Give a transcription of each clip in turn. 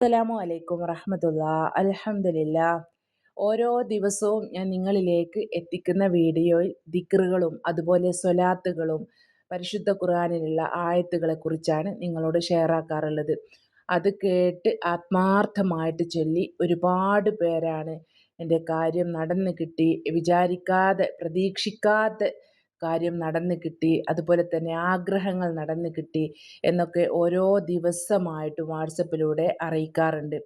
അസ്സലാമു അലൈക്കും വറഹമത്തുള്ള. അലഹമില്ല ഓരോ ദിവസവും ഞാൻ നിങ്ങളിലേക്ക് എത്തിക്കുന്ന വീഡിയോയിൽ ദിക്റുകളും അതുപോലെ സ്വലാത്തുകളും പരിശുദ്ധ ഖുർആനിലുള്ള ആയത്തുകളെ കുറിച്ചാണ് നിങ്ങളോട് ഷെയർ ആക്കാറുള്ളത്. അത് കേട്ട് ആത്മാർത്ഥമായിട്ട് ചൊല്ലി ഒരുപാട് പേരാണ് എന്റെ കാര്യം നടന്നു കിട്ടി. വിചാരിക്കാതെ പ്രതീക്ഷിക്കാതെ കാര്യം നടന്നു കിട്ടി അതുപോലെ തന്നെ ആഗ്രഹങ്ങൾ നടന്നു കിട്ടി എന്നൊക്കെ ഓരോ ദിവസമായിട്ട് വാട്സപ്പിലൂടെ അറിയിക്കാറുണ്ട്.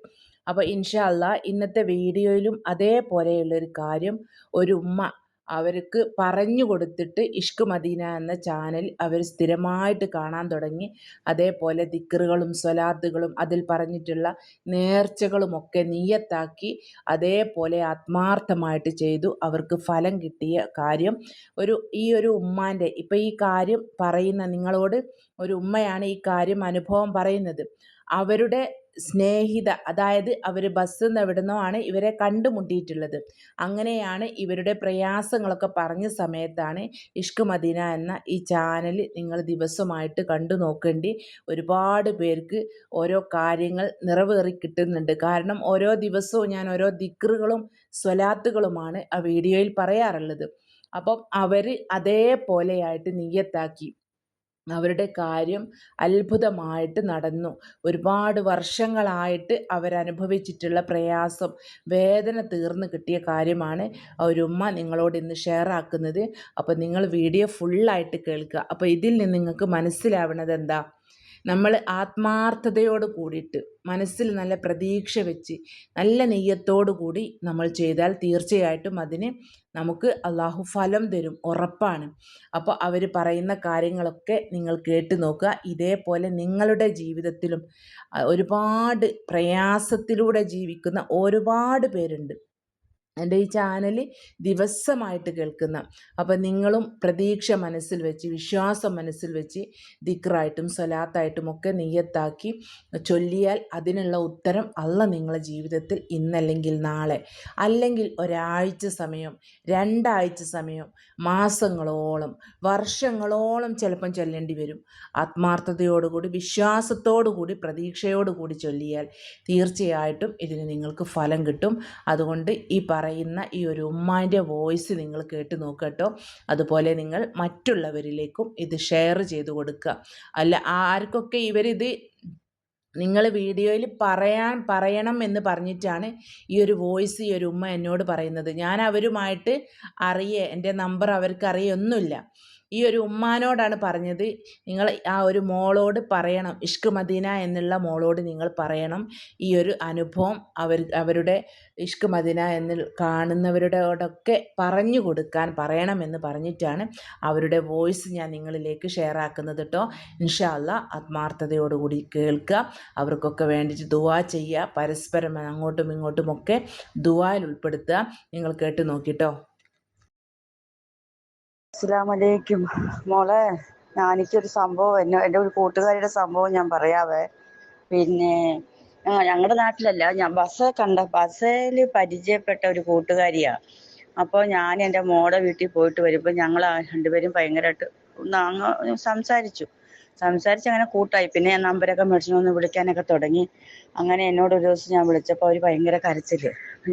അപ്പോൾ ഇൻഷാ അല്ലാ ഇന്നത്തെ വീഡിയോയിലും അതേപോലെയുള്ളൊരു കാര്യം ഒരു ഉമ്മ അവർക്ക് പറഞ്ഞു കൊടുത്തിട്ട് ഇഷ്ക് മദീന എന്ന ചാനൽ അവർ സ്ഥിരമായിട്ട് കാണാൻ തുടങ്ങി. അതേപോലെ ദിക്കറുകളും സ്വലാത്തുകളും അതിൽ പറഞ്ഞിട്ടുള്ള നേർച്ചകളുമൊക്കെ നീയത്താക്കി അതേപോലെ ആത്മാർത്ഥമായിട്ട് ചെയ്തു. അവർക്ക് ഫലം കിട്ടിയ കാര്യം ഒരു ഈ ഒരു ഉമ്മാന്റെ ഇപ്പം ഈ കാര്യം പറയുന്ന നിങ്ങളോട് ഒരു ഉമ്മയാണ് ഈ കാര്യം അനുഭവം പറയുന്നത്. അവരുടെ സ്നേഹിത അതായത് അവർ ബസ്സിൽ നിന്ന് എവിടുന്നോ ആണ് ഇവരെ കണ്ടുമുട്ടിയിട്ടുള്ളത് അങ്ങനെയാണ് ഇവരുടെ പ്രയാസങ്ങളൊക്കെ പറഞ്ഞ സമയത്താണ് ഇഷ്ക് മദീന എന്ന ഈ ചാനൽ നിങ്ങൾ ദിവസമായിട്ട് കണ്ടു നോക്കേണ്ടി ഒരുപാട് പേർക്ക് ഓരോ കാര്യങ്ങൾ നിറവേറി കിട്ടുന്നുണ്ട്. കാരണം ഓരോ ദിവസവും ഞാൻ ഓരോ ദിക്റുകളും സ്വലാത്തുകളുമാണ് ആ വീഡിയോയിൽ പറയാറുള്ളത്. അപ്പം അവർ അതേപോലെയായിട്ട് നീയത്താക്കി അവരുടെ കാര്യം അത്ഭുതമായിട്ട് നടന്നു. ഒരുപാട് വർഷങ്ങളായിട്ട് അവരനുഭവിച്ചിട്ടുള്ള പ്രയാസം വേദന തീർന്നു കിട്ടിയ കാര്യമാണ് ഒരുമ്മ നിങ്ങളോട് ഇന്ന് ഷെയർ ആക്കുന്നത്. അപ്പോൾ നിങ്ങൾ വീഡിയോ ഫുള്ളായിട്ട് കേൾക്കുക. അപ്പോൾ ഇതിൽ നിന്ന് നിങ്ങൾക്ക് മനസ്സിലാവണത് എന്താ? നമ്മൾ ആത്മാർത്ഥതയോട് കൂടിയിട്ട് മനസ്സിൽ നല്ല പ്രതീക്ഷ വെച്ച് നല്ല നെയ്യത്തോടു കൂടി നമ്മൾ ചെയ്താൽ തീർച്ചയായിട്ടും അതിന് നമുക്ക് അള്ളാഹു ഫലം തരും ഉറപ്പാണ്. അപ്പോൾ അവർ പറയുന്ന കാര്യങ്ങളൊക്കെ നിങ്ങൾ കേട്ട് നോക്കുക. ഇതേപോലെ നിങ്ങളുടെ ജീവിതത്തിലും ഒരുപാട് പ്രയാസത്തിലൂടെ ജീവിക്കുന്ന ഒരുപാട് പേരുണ്ട്. എന്റെ ഈ ചാനൽ ദിവസമായിട്ട് കേൾക്കുന്ന അപ്പം നിങ്ങളും പ്രതീക്ഷ മനസ്സിൽ വെച്ച് വിശ്വാസം മനസ്സിൽ വെച്ച് ദിക്റായിട്ടും സ്വലാത്തായിട്ടും ഒക്കെ നെയ്യത്താക്കി ചൊല്ലിയാൽ അതിനുള്ള ഉത്തരം അല്ല നിങ്ങളുടെ ജീവിതത്തിൽ ഇന്നല്ലെങ്കിൽ നാളെ. അല്ലെങ്കിൽ ഒരാഴ്ച സമയം രണ്ടാഴ്ച സമയം മാസങ്ങളോളം വർഷങ്ങളോളം ചിലപ്പം ചൊല്ലേണ്ടി വരും. ആത്മാർത്ഥതയോടുകൂടി വിശ്വാസത്തോടുകൂടി പ്രതീക്ഷയോടുകൂടി ചൊല്ലിയാൽ തീർച്ചയായിട്ടും ഇതിന് നിങ്ങൾക്ക് ഫലം കിട്ടും. അതുകൊണ്ട് ഈ പറയുന്ന ഈ ഒരു ഉമ്മാന്റെ വോയിസ് നിങ്ങൾ കേട്ട് നോക്കട്ടോ അതുപോലെ നിങ്ങൾ മറ്റുള്ളവരിലേക്കും ഇത് ഷെയർ ചെയ്ത് കൊടുക്കുക. അല്ല ആർക്കൊക്കെ ഇവരിത് നിങ്ങൾ വീഡിയോയിൽ പറയാൻ പറയണം എന്ന് പറഞ്ഞിട്ടാണ് ഈ ഒരു വോയിസ് ഈ ഒരു ഉമ്മ എന്നോട് പറയുന്നത്. ഞാൻ അവരുമായിട്ട് അറിയേ എന്റെ നമ്പർ അവർക്ക് അറിയൊന്നുമില്ല. ഈ ഒരു ഉമ്മാനോടാണ് പറഞ്ഞത്. നിങ്ങൾ ആ ഒരു മോളോട് പറയണം. ഇഷ്ക് മദീന എന്നുള്ള മോളോട് നിങ്ങൾ പറയണം. ഈ ഒരു അനുഭവം അവർ അവരുടെ ഇഷ്ക് മദീന എന്ന് കാണുന്നവരോടൊക്കെ പറഞ്ഞു കൊടുക്കാൻ പറയണമെന്ന് പറഞ്ഞിട്ടാണ് അവരുടെ വോയിസ് ഞാൻ നിങ്ങളിലേക്ക് ഷെയർ ആക്കുന്നത് കേട്ടോ ഇൻഷാല്ല ആത്മാർത്ഥതയോടുകൂടി കേൾക്കുക. അവർക്കൊക്കെ വേണ്ടിയിട്ട് ദുവാ ചെയ്യുക. പരസ്പരം അങ്ങോട്ടും ഇങ്ങോട്ടുമൊക്കെ ദുവായിൽ ഉൾപ്പെടുത്തുക. നിങ്ങൾ കേട്ട് നോക്കിട്ടോ അസ്സലാമലൈക്കും. മോളെ ഞാനിക്കൊരു സംഭവം എന്നെ എന്റെ ഒരു കൂട്ടുകാരിയുടെ സംഭവം ഞാൻ പറയാവേ. പിന്നെ ഞങ്ങളുടെ നാട്ടിലല്ല ഞാൻ ബസ് കണ്ട ബസ്സിൽ പരിചയപ്പെട്ട ഒരു കൂട്ടുകാരിയാ. അപ്പോൾ ഞാൻ എന്റെ മോടെ വീട്ടിൽ പോയിട്ട് വരുമ്പോൾ ഞങ്ങൾ രണ്ടുപേരും ഭയങ്കരമായിട്ട് അങ്ങ് സംസാരിച്ചു. സംസാരിച്ച് അങ്ങനെ കൂട്ടായി. പിന്നെ ഞാൻ നമ്പരൊക്കെ മേടിച്ചു ഒന്ന് വിളിക്കാനൊക്കെ തുടങ്ങി. അങ്ങനെ എന്നോട് ഒരു ദിവസം ഞാൻ വിളിച്ചപ്പോൾ അവർ ഭയങ്കര കരച്ചിൽ.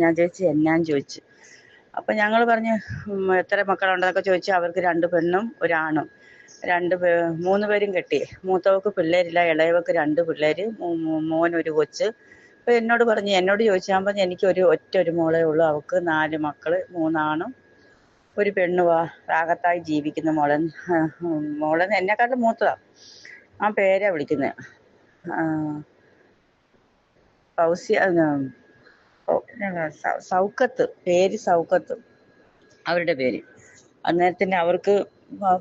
ഞാൻ ചോദിച്ചു എന്നാന്ന് ചോദിച്ചു. അപ്പൊ ഞങ്ങൾ പറഞ്ഞു എത്ര മക്കളുണ്ടെന്നൊക്കെ ചോദിച്ചാൽ അവർക്ക് രണ്ട് പെണ്ണും ഒരാണും. രണ്ട് പേ മൂന്ന് പേരും കെട്ടി. മൂത്തവക്ക് പിള്ളേരില്ല ഇളയവക്ക് രണ്ട് പിള്ളേർ മോൻ ഒരു കൊച്ച്. അപ്പം എന്നോട് പറഞ്ഞു എന്നോട് ചോദിച്ചാൽ പറഞ്ഞു എനിക്ക് ഒരു ഒറ്റ ഒരു മോളേ ഉള്ളൂ. അവൾക്ക് നാല് മക്കൾ മൂന്നാണും. ഒരു പെണ്ണുവാ റാഗത്തായി ജീവിക്കുന്ന മോളൻ മോളൻ എന്നെക്കാട്ടും മൂത്തതാണ് ആ പേരാ വിളിക്കുന്നത് ഫൗസിയ സൗക്കത്ത് പേര് സൗക്കത്ത് അവരുടെ പേര്. അന്നേരത്തിന് അവർക്ക്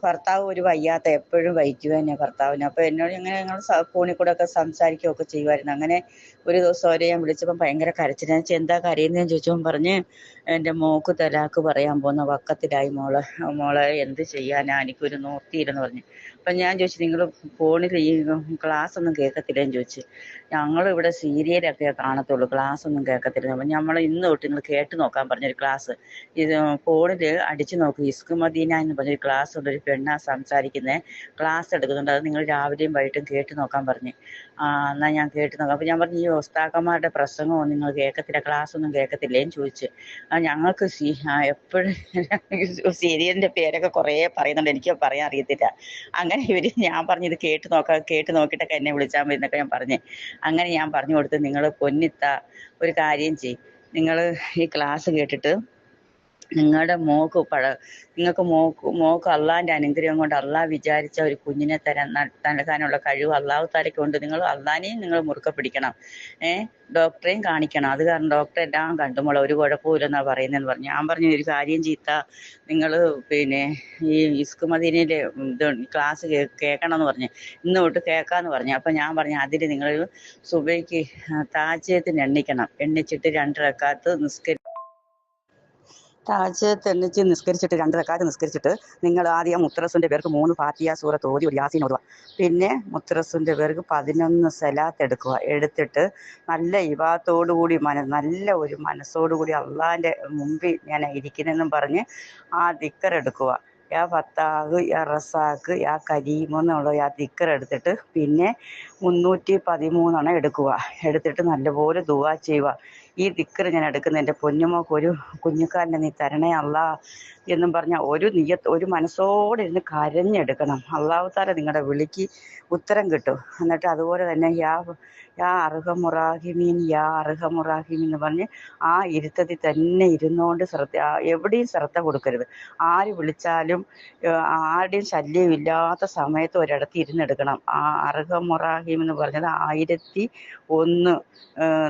ഭർത്താവ് ഒരു വയ്യാത്ത എപ്പോഴും വഹിക്കുക തന്നെ ഭർത്താവിന്. അപ്പോൾ എന്നോട് ഇങ്ങനെ ഞങ്ങൾ ഫോണിൽ കൂടെ ഒക്കെ സംസാരിക്കുകയൊക്കെ ചെയ്യുമായിരുന്നു. അങ്ങനെ ഒരു ദിവസം അവരെ ഞാൻ വിളിച്ചപ്പം ഭയങ്കര കരച്ചിൽ ഞാൻ എന്താ കരയുന്നതെന്ന് ചോദിച്ചപ്പം പറഞ്ഞ് എന്റെ മോക്ക് തലാക്ക് പറയാൻ പോകുന്ന വക്കത്തിലായി മോളെ. മോളെ എന്ത് ചെയ്യാനാ? എനിക്കൊരു നോർത്തിയില്ലെന്ന് പറഞ്ഞു. അപ്പം ഞാൻ ചോദിച്ചു നിങ്ങൾ ഫോണിൽ ഈ ക്ലാസ് ഒന്നും കേൾക്കത്തില്ലെന്ന് ചോദിച്ചു. ഞങ്ങൾ ഇവിടെ സീരിയലൊക്കെ കാണത്തുള്ളൂ. ക്ലാസ് ഒന്നും കേൾക്കത്തില്ല. അപ്പം നമ്മൾ ഇന്ന് തൊട്ട് നിങ്ങൾ കേട്ട് നോക്കാൻ പറഞ്ഞൊരു ക്ലാസ്. ഇത് ഫോണിൽ അടിച്ചു നോക്കും. ഇസ്കു മദീന എന്ന് പറഞ്ഞൊരു ക്ലാസ് ഉണ്ട്. ഒരു പെണ്ണാ സംസാരിക്കുന്നത് ക്ലാസ് എടുക്കുന്നുണ്ട്. അത് നിങ്ങൾ രാവിലെയും വൈകിട്ടും കേട്ട് നോക്കാൻ പറഞ്ഞു. എന്നാൽ ഞാൻ കേട്ട് നോക്കാം. അപ്പം ഞാൻ പറഞ്ഞു ഈ ഉസ്താക്കന്മാരുടെ പ്രസംഗമോ നിങ്ങൾ കേൾക്കത്തില്ല. ക്ലാസ് ഒന്നും കേൾക്കത്തില്ലേന്ന് ചോദിച്ചു. ഞങ്ങൾക്ക് സീ എപ്പോഴും സീരിയലിന്റെ പേരൊക്കെ കുറേ പറയുന്നുണ്ട്. എനിക്ക് പറയാൻ അറിയത്തില്ല. അങ്ങനെ ഇവർ ഞാൻ പറഞ്ഞു ഇത് കേട്ട് നോക്കാം കേട്ട് നോക്കിയിട്ടൊക്കെ എന്നെ വിളിച്ചാൽ മതി എന്നൊക്കെ ഞാൻ പറഞ്ഞു. അങ്ങനെ ഞാൻ പറഞ്ഞു കൊടുത്ത് നിങ്ങൾ പൊന്നിത്ത ഒരു കാര്യം ചെയ്യും. നിങ്ങൾ ഈ ക്ലാസ് കേട്ടിട്ട് നിങ്ങളുടെ മോക്ക് പഴ നിങ്ങൾക്ക് മോക്ക് മോക്ക് അള്ളാന്റെ അനുഗ്രഹം കൊണ്ട് അള്ളാഹ് വിചാരിച്ച ഒരു കുഞ്ഞിനെ തരാൻ നൽകാനുള്ള കഴിവ് അള്ളാഹു താലയ്ക്കുണ്ട് നിങ്ങൾ അള്ളാഹിനെയും നിങ്ങൾ മുറുക്കെ പിടിക്കണം. ഏ? ഡോക്ടറെയും കാണിക്കണം. അത് കാരണം ഡോക്ടറെ എല്ലാം കണ്ടുമോളെ ഒരു കുഴപ്പമില്ലെന്നാണ് പറയുന്നതെന്ന് പറഞ്ഞു. ഞാൻ പറഞ്ഞു ഒരു കാര്യം ചീത്ത. നിങ്ങൾ പിന്നെ ഈ ഇസ്കു മദീനയിലെ ഇത് ക്ലാസ് കേൾക്കണം എന്ന് പറഞ്ഞു. ഇന്ന് തൊട്ട് കേൾക്കാന്ന് പറഞ്ഞു. അപ്പം ഞാൻ പറഞ്ഞു അതിൽ നിങ്ങൾ സുബൈക്ക് താജയത്തിന് എണ്ണിക്കണം. എണ്ണിച്ചിട്ട് രണ്ട് റക്കാത്ത് നിസ്കരി താജത്ത് എണ്ണിച്ച് നിസ്കരിച്ചിട്ട് രണ്ട് റക്കാത്ത് നിസ്കരിച്ചിട്ട് നിങ്ങൾ ആദ്യം മുത്തറസിന്റെ പേർക്ക് മൂന്ന് ഫാത്തിയ സൂറത്ത് ഓതി ഒരു യാസീൻ ഓതുക. പിന്നെ മുത്തറസിന്റെ പേർക്ക് പതിനൊന്ന് സലാത്ത് എടുക്കുക. എടുത്തിട്ട് നല്ല ഇവാത്തോടു കൂടി മന നല്ല ഒരു മനസ്സോടുകൂടി അള്ളാഹിന്റെ മുമ്പിൽ ഞാൻ ഇരിക്കുന്നെന്നും പറഞ്ഞ് ആ ദിക്കർ എടുക്കുക. യാ ഫത്താഹ് യാ റസാഖ് യാ കരീം എന്നുള്ള യാ ദിക്കർ എടുത്തിട്ട് പിന്നെ മുന്നൂറ്റി പതിമൂന്നെണ്ണം എടുക്കുക. എടുത്തിട്ട് നല്ലപോലെ ദുവാ ചെയ്യുക. ഈ ദിക്കർ ഞാൻ എടുക്കുന്ന എന്റെ പൊന്നുമോക്ക് ഒരു കുഞ്ഞുക്കാലിനെ നീ തരണേ അല്ലാ. എന്നും പറഞ്ഞ ഒരു നിയത്ത് ഒരു മനസ്സോടെ ഇരുന്ന് കരഞ്ഞെടുക്കണം. അള്ളാഹുത്താല നിങ്ങളുടെ വിളിക്ക് ഉത്തരം കിട്ടും. എന്നിട്ട് അതുപോലെ തന്നെ യാ യാ അർഹമുറാഹിമീൻ യാ അർഹമുറാഹിമീൻ എന്ന് പറഞ്ഞ് ആ ഇരുത്തത്തിൽ തന്നെ ഇരുന്നുകൊണ്ട് ശ്രദ്ധ എവിടെയും ശ്രദ്ധ കൊടുക്കരുത്. ആര് വിളിച്ചാലും ആരുടെയും ശല്യം ഇല്ലാത്ത സമയത്ത് ഒരിടത്ത് ഇരുന്നെടുക്കണം. ആ അർഹമുറാഹിം എന്ന് പറഞ്ഞത് ആയിരത്തി ഒന്ന്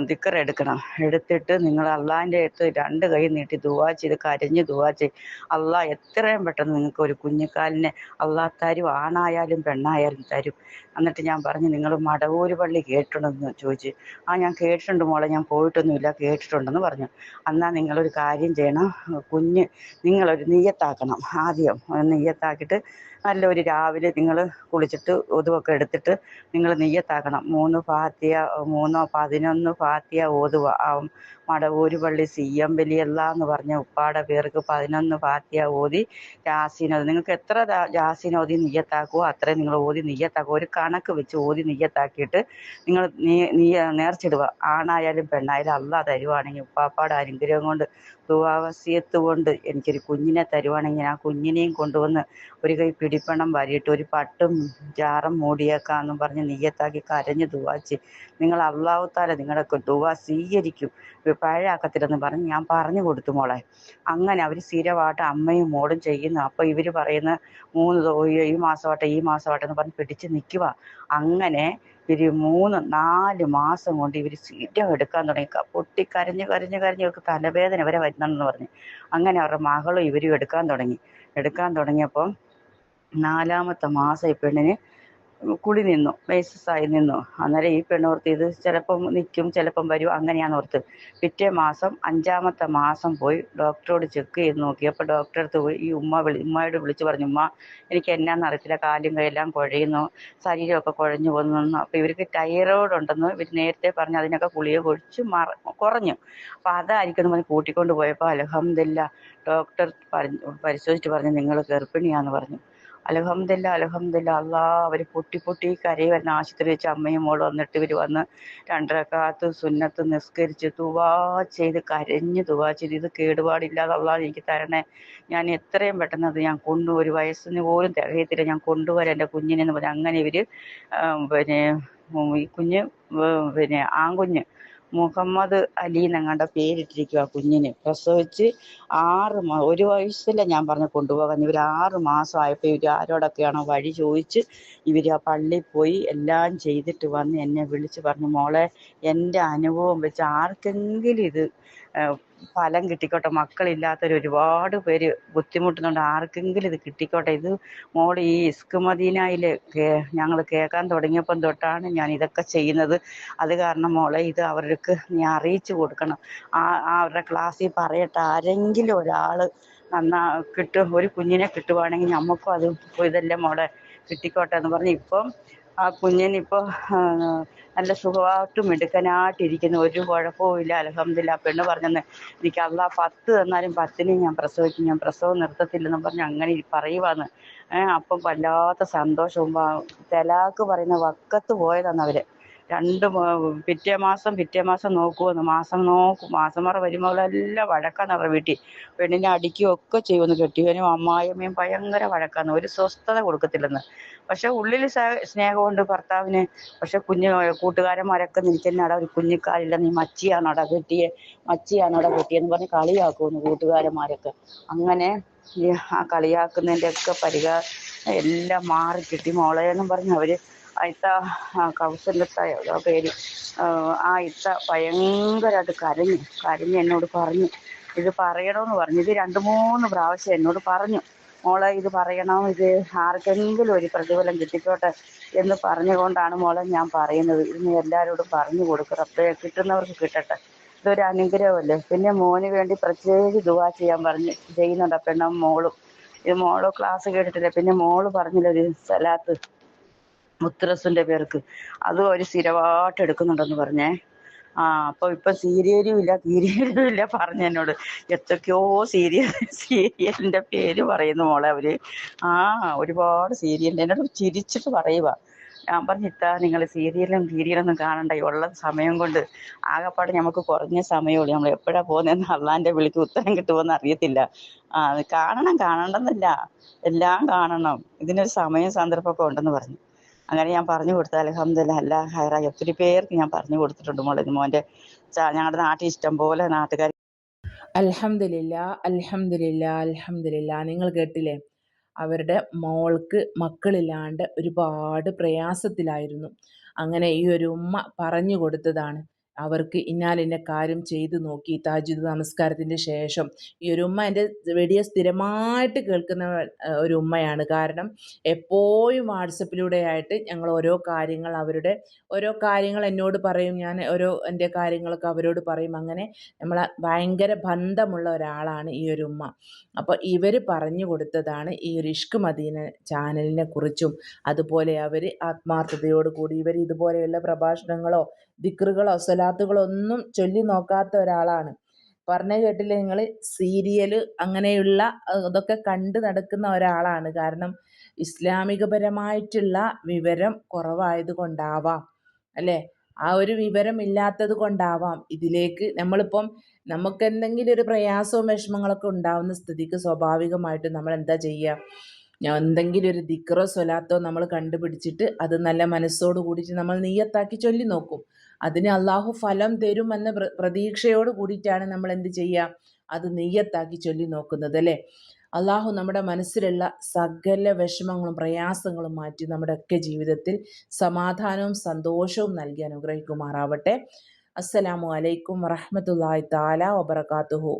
ദിക്കർ എടുക്കണം. എടുത്തിട്ട് നിങ്ങൾ അള്ളാഹിന്റെ അടുത്ത് രണ്ട് കൈ നീട്ടി ദുവാ ചെയ്ത് കരഞ്ഞ് ദുവാ ചെയ്ത് അള്ളാഹ് എത്രയും പെട്ടെന്ന് നിങ്ങൾക്ക് ഒരു കുഞ്ഞിക്കാലിനെ അള്ളാഹ് തരും. ആണായാലും പെണ്ണായാലും തരും. എന്നിട്ട് ഞാൻ പറഞ്ഞു നിങ്ങൾ മടവൂര് പള്ളി കേട്ടിട്ടുണ്ടെന്ന് ചോദിച്ചു ആ ഞാൻ കേട്ടിട്ടുണ്ട് മോളെ ഞാൻ പോയിട്ടൊന്നുമില്ല കേട്ടിട്ടുണ്ടെന്ന് പറഞ്ഞു. എന്നാൽ നിങ്ങളൊരു കാര്യം ചെയ്യണം കുഞ്ഞ് നിങ്ങളൊരു നെയ്യത്താക്കണം ആദ്യം നെയ്യത്താക്കിയിട്ട് നല്ലൊരു രാവിലെ നിങ്ങൾ കുളിച്ചിട്ട് ഒതുവൊക്കെ എടുത്തിട്ട് നിങ്ങൾ നെയ്യത്താക്കണം. മൂന്ന് ഫാത്തിയ മൂന്നോ പതിനൊന്ന് ഫാത്തിയ ഓതുവ മടവൂര് പള്ളി സി എം വലിയല്ല എന്ന് പറഞ്ഞ ഉപ്പാടെ പേർക്ക് പതിനൊന്ന് ഫാത്തിയ ഓതി ജാസീൻ ഓതി നിങ്ങൾക്ക് എത്ര ഓതി നെയ്യത്താക്കുമോ അത്രയും നിങ്ങൾ ഓതി നെയ്യത്താക്കുക ഒരു കണക്ക് വെച്ച് ഓതി നെയ്യത്താക്കിയിട്ട് നിങ്ങൾ നീ നീ നേർച്ചിടുക ആണായാലും പെണ്ണായാലും അള്ളാഹ് തരുവാണെങ്കിൽ ഉപ്പാപ്പാടെ അനുഗ്രഹം കൊണ്ട് ദുവാവസ്യത്ത് കൊണ്ട് എനിക്കൊരു കുഞ്ഞിനെ തരുവാണെങ്കിൽ ആ കുഞ്ഞിനെയും കൊണ്ടുവന്ന് ഒരു കൈ പിടിപ്പണം വാരിയിട്ട് ഒരു പട്ടും ജാറും മൂടിയേക്കാന്നും പറഞ്ഞ് നീയത്താക്കി കരഞ്ഞ് ദുവാച്ച്. നിങ്ങൾ അള്ളാഹുത്താല നിങ്ങളുടെ ദുവ സ്വീകരിക്കും. പഴയാക്കത്തില്ലെന്ന് പറഞ്ഞ് ഞാൻ പറഞ്ഞു കൊടുത്തു മോളെ. അങ്ങനെ അവർ സ്ഥിരമായിട്ട് അമ്മയും മോളും ചെയ്യുന്നു. അപ്പോൾ ഇവർ പറയുന്ന മൂന്ന് ഈ മാസമാട്ടെ ഈ മാസമാട്ടെ പറഞ്ഞ് പിടിച്ച് നിൽക്കുക അങ്ങനെ ഇവർ മൂന്ന് നാല് മാസം കൊണ്ട് ഇവർ സീറ്റം എടുക്കാൻ തുടങ്ങി പൊട്ടി കരഞ്ഞ് കരഞ്ഞ് കരഞ്ഞ് ഇവർക്ക് തലവേദന വരെ വരുന്നെന്ന് പറഞ്ഞു. അങ്ങനെ അവരുടെ മകളും ഇവരും എടുക്കാൻ തുടങ്ങി. എടുക്കാൻ തുടങ്ങിയപ്പം നാലാമത്തെ മാസം ഈ പെണ്ണിന് കുളി നിന്നു ആയി നിന്നു. അന്നേരം ഈ പെണ്ണോർത്ത് ഇത് ചിലപ്പം നിൽക്കും ചിലപ്പം വരും അങ്ങനെയാണ് ഓർത്ത്. പിറ്റേ മാസം അഞ്ചാമത്തെ മാസം പോയി ഡോക്ടറോട് ചെക്ക് ചെയ്ത് നോക്കി അപ്പോൾ അടുത്ത് പോയി ഈ ഉമ്മ വിളി ഉമ്മയോട് വിളിച്ച് പറഞ്ഞു ഉമ്മ എനിക്ക് എന്നാന്ന് അറിയത്തില്ല കാലും കൈയെല്ലാം കുഴയുന്നു ശരീരമൊക്കെ കുഴഞ്ഞു പോകുന്നു. അപ്പോൾ ഇവർക്ക് തൈറോയ്ഡ് ഉണ്ടെന്ന് ഇവർ നേരത്തെ പറഞ്ഞ് അതിനൊക്കെ ഗുളിക കുഴിച്ച് മറ കുറഞ്ഞു. അപ്പോൾ അതായിരിക്കും നമ്മൾ കൂട്ടിക്കൊണ്ട് പോയപ്പോൾ അലഹമില്ല ഡോക്ടർ പറഞ്ഞു പരിശോധിച്ചിട്ട് പറഞ്ഞു നിങ്ങൾ ഗർഭിണിയാന്ന് പറഞ്ഞു. അലഹമില്ല അലഹമില്ല അള്ളാ അവർ പൊട്ടി പൊട്ടി കരയുമായിരുന്നു ആശുപത്രി വെച്ച് അമ്മയും മോളും വന്നിട്ട് ഇവർ വന്ന് രണ്ടരക്കാത്ത് സുന്നത്ത് നിസ്കരിച്ച് തുവാ ചെയ്ത് കരഞ്ഞ് തുവാ ചെയ്ത് ഇത് കേടുപാടില്ലാതെ അള്ളാ എനിക്ക് തരണേ. ഞാൻ എത്രയും പെട്ടെന്ന് അത് ഞാൻ കൊണ്ടു ഒരു വയസ്സിന് പോലും തികയത്തില്ല. ഞാൻ കൊണ്ടുവരാം എന്റെ കുഞ്ഞിനെന്ന് പറഞ്ഞ്. അങ്ങനെ ഇവർ പിന്നെ ഈ കുഞ്ഞ് പിന്നെ ആൺകുഞ്ഞ് മുഹമ്മദ് അലി എന്നങ്ങാണ്ട പേരിട്ടിരിക്കുക കുഞ്ഞിന്. പ്രസവിച്ച് ആറ് മാ ഒരു വയസ്സില്ല ഞാൻ പറഞ്ഞു കൊണ്ടുപോകാൻ. ഇവർ ആറ് മാസം ആയപ്പോൾ ഇവർ ആരോടൊക്കെയാണോ വഴി ചോദിച്ച് ഇവർ ആ പള്ളിയിൽ പോയി എല്ലാം ചെയ്തിട്ട് വന്ന് എന്നെ വിളിച്ച് പറഞ്ഞു മോളെ എന്റെ അനുഭവം വെച്ച് ആർക്കെങ്കിലും ഇത് ഫലം കിട്ടിക്കോട്ടെ. മക്കളില്ലാത്തവർ ഒരുപാട് പേര് ബുദ്ധിമുട്ടുന്നുണ്ട്. ആർക്കെങ്കിലും ഇത് കിട്ടിക്കോട്ടെ. ഇത് മോൾ ഈ ഇസ്ക് മദീനയിൽ ഞങ്ങൾ കേൾക്കാൻ തുടങ്ങിയപ്പം തൊട്ടാണ് ഞാൻ ഇതൊക്കെ ചെയ്യുന്നത്. അത് കാരണം മോളെ ഇത് അവർക്ക് നീ അറിയിച്ചു കൊടുക്കണം. ആ അവരുടെ ക്ലാസ്സിൽ പറയട്ടെ ആരെങ്കിലും ഒരാൾ നന്നാ കിട്ടും ഒരു കുഞ്ഞിനെ കിട്ടുവാണെങ്കിൽ നമുക്കും അത് ഇതല്ലേ മോളെ കിട്ടിക്കോട്ടെ എന്ന് പറഞ്ഞ് ഇപ്പം ആ കുഞ്ഞിനിപ്പോൾ നല്ല സുഖമായിട്ട് മിടുക്കനായിട്ടിരിക്കുന്നു. ഒരു കുഴപ്പവും ഇല്ല. അലഹമില്ല പെണ്ണ് പറഞ്ഞെന്ന് എനിക്ക് അള്ളാ പത്ത് തന്നാലും പത്തിനെ ഞാൻ പ്രസവിക്കും. ഞാൻ പ്രസവം നിർത്തത്തില്ലെന്ന് പറഞ്ഞ് അങ്ങനെ പറയുവാന്ന്. അപ്പം വല്ലാത്ത സന്തോഷവും തലാക്ക് പറയുന്ന വക്കത്ത് പോയതാണ് അവർ. രണ്ട് പിറ്റേ മാസം പിറ്റേ മാസം നോക്കുമെന്ന് മാസം നോക്കും മാസം വരെ വരുമ്പോഴെല്ലാം വഴക്കാന്ന് അവരുടെ വീട്ടിൽ. പെണ്ണിനെ അടിക്കുകയൊക്കെ ചെയ്യുമെന്ന് കെട്ടിയവനും അമ്മായിയമ്മയും ഭയങ്കര വഴക്കാന്ന്. ഒരു സ്വസ്ഥത കൊടുക്കത്തില്ലെന്ന്. പക്ഷെ ഉള്ളിൽ സ്നേഹമുണ്ട് ഭർത്താവിന്. പക്ഷെ കുഞ്ഞു കൂട്ടുകാരന്മാരൊക്കെ നിനക്കെന്നാടാ ഒരു കുഞ്ഞിക്കാലില്ല നീ മച്ചിയാണോടാ കെട്ടിയെ? മച്ചിയാണോടാ കെട്ടിയെന്ന് പറഞ്ഞ് കളിയാക്കുമെന്ന് കൂട്ടുകാരന്മാരൊക്കെ. അങ്ങനെ ആ കളിയാക്കുന്നതിന്റെ ഒക്കെ പരിഹാ എല്ലാം മാറി കിട്ടി മോളെ എന്നും പറഞ്ഞ് അവർ അയത്ത കൗസല്യത്തായ പേര് ആ ഇത്ത ഭയങ്കരമായിട്ട് കരഞ്ഞു കരഞ്ഞ് എന്നോട് പറഞ്ഞു. ഇത് പറയണമെന്ന് പറഞ്ഞു. ഇത് രണ്ട് മൂന്ന് പ്രാവശ്യം എന്നോട് പറഞ്ഞു. മോളെ ഇത് പറയണം. ഇത് ആർക്കെങ്കിലും ഒരു പ്രതിഫലം കിട്ടിക്കോട്ടെ എന്ന് പറഞ്ഞുകൊണ്ടാണ് മോളെ ഞാൻ പറയുന്നത്. ഇത് നീ എല്ലാവരോടും പറഞ്ഞു കൊടുക്കുക അപ്പോഴേ കിട്ടുന്നവർക്ക് കിട്ടട്ടെ. ഇതൊരു അനുഗ്രഹമല്ലേ? പിന്നെ മോന് വേണ്ടി പ്രത്യേകിച്ച് ദുവാ ചെയ്യാൻ പറഞ്ഞു ചെയ്യുന്നുണ്ട് ആ പെണ്ണും മോളും. ഇത് മോൾ ക്ലാസ് കേട്ടിട്ടില്ല. പിന്നെ മോൾ പറഞ്ഞില്ല ഒരു സ്ഥലത്ത് മുത്തറസിന്റെ പേർക്ക്. അതും ഒരു സ്ഥിരമായിട്ട് എടുക്കുന്നുണ്ടെന്ന് പറഞ്ഞേ. ആ അപ്പൊ ഇപ്പൊ സീരിയലും ഇല്ല സീരിയലും ഇല്ല പറഞ്ഞു എന്നോട് എത്രയൊക്കെയോ സീരിയൽ സീരിയലിന്റെ പേര് പറയുന്നു മോളെ അവർ. ആ ഒരുപാട് സീരിയലിന്റെ എന്നോട് ചിരിച്ചിട്ട് പറയുക ഞാൻ പറഞ്ഞു ഇത്താ നിങ്ങൾ സീരിയലും സീരിയലൊന്നും കാണണ്ട. ഉള്ള സമയം കൊണ്ട് ആകെപ്പാടെ നമുക്ക് കുറഞ്ഞ സമയമുള്ളൂ. നമ്മൾ എപ്പോഴാ പോകുന്നതെന്ന് അള്ളാന്റെ വിളിക്ക് ഉത്തരം കിട്ടുമോന്ന് അറിയത്തില്ല. ആ കാണണം കാണണ്ടെന്നല്ല എല്ലാം കാണണം. ഇതിനൊരു സമയം സന്ദർഭമൊക്കെ ഉണ്ടെന്ന് പറഞ്ഞു. അങ്ങനെ ഞാൻ പറഞ്ഞു കൊടുത്ത. അലഹമ്മദില്ല അല്ല ഹൈറായി ഒത്തിരി പേർക്ക് ഞാൻ പറഞ്ഞു കൊടുത്തിട്ടുണ്ട് മോളെ. മോന്റെ ഞങ്ങളുടെ നാട്ടിൽ ഇഷ്ടം പോലെ നാട്ടുകാർ അലഹമില്ല അലഹമില്ല അലഹമില്ല നിങ്ങൾ കേട്ടില്ലേ? അവരുടെ മോൾക്ക് മക്കളില്ലാണ്ട് ഒരുപാട് പ്രയാസത്തിലായിരുന്നു. അങ്ങനെ ഈ ഒരു ഉമ്മ പറഞ്ഞു കൊടുത്തതാണ്. അവർക്ക് ഇന്നാലിന്ന കാര്യം ചെയ്തു നോക്കി. താജിദ് നമസ്കാരത്തിന്റെ ശേഷം ഈ ഒരു ഉമ്മ എന്റെ വീഡിയോ സ്ഥിരമായിട്ട് കേൾക്കുന്ന ഒരു ഉമ്മയാണ്. കാരണം എപ്പോഴും വാട്സപ്പിലൂടെ ആയിട്ട് ഞങ്ങൾ ഓരോ കാര്യങ്ങൾ അവരുടെ ഓരോ കാര്യങ്ങൾ എന്നോട് പറയും. ഞാൻ ഓരോ എന്റെ കാര്യങ്ങളൊക്കെ അവരോട് പറയും. അങ്ങനെ നമ്മൾ ഭയങ്കര ബന്ധമുള്ള ഒരാളാണ് ഈ ഒരു ഉമ്മ. അപ്പോൾ ഇവർ പറഞ്ഞു കൊടുത്തതാണ് ഈ ഒരു ഇഷ്ക് മദീന ചാനലിനെ കുറിച്ചും അതുപോലെ അവർ ആത്മാർത്ഥതയോട് കൂടി ഇവർ ഇതുപോലെയുള്ള പ്രഭാഷണങ്ങളോ ദിക്റുകളോ സ്വലാത്തുകളോ ഒന്നും ചൊല്ലി നോക്കാത്ത ഒരാളാണ്. പറഞ്ഞു കേട്ടില്ല നിങ്ങൾ സീരിയൽ അങ്ങനെയുള്ള ഇതൊക്കെ കണ്ട് നടക്കുന്ന ഒരാളാണ്. കാരണം ഇസ്ലാമികപരമായിട്ടുള്ള വിവരം കുറവായത് കൊണ്ടാവാം. അല്ലേ? ആ ഒരു വിവരം ഇല്ലാത്തത് കൊണ്ടാവാം. ഇതിലേക്ക് നമ്മളിപ്പം നമുക്ക് എന്തെങ്കിലും ഒരു പ്രയാസവും വിഷമങ്ങളൊക്കെ ഉണ്ടാവുന്ന സ്ഥിതിക്ക് സ്വാഭാവികമായിട്ടും നമ്മൾ എന്താ ചെയ്യുക? എന്തെങ്കിലും ഒരു ദിക്റോ സ്വലാത്തോ നമ്മൾ കണ്ടുപിടിച്ചിട്ട് അത് നല്ല മനസ്സോട് കൂടിയിട്ട് നമ്മൾ നീയത്താക്കി ചൊല്ലി നോക്കും. അതിന് അള്ളാഹു ഫലം തരുമെന്ന പ്ര പ്രതീക്ഷയോട് കൂടിയിട്ടാണ് നമ്മൾ എന്ത് ചെയ്യുക അത് നീയത്താക്കി ചൊല്ലി നോക്കുന്നത് അല്ലേ? അള്ളാഹു നമ്മുടെ മനസ്സിലുള്ള സകല വിഷമങ്ങളും പ്രയാസങ്ങളും മാറ്റി നമ്മുടെ ഒക്കെ ജീവിതത്തിൽ സമാധാനവും സന്തോഷവും നൽകി അനുഗ്രഹിക്കുമാറാവട്ടെ. അസ്സലാമു അലൈക്കും വറഹമത്തല്ലാഹി താല വബറകാതുഹു.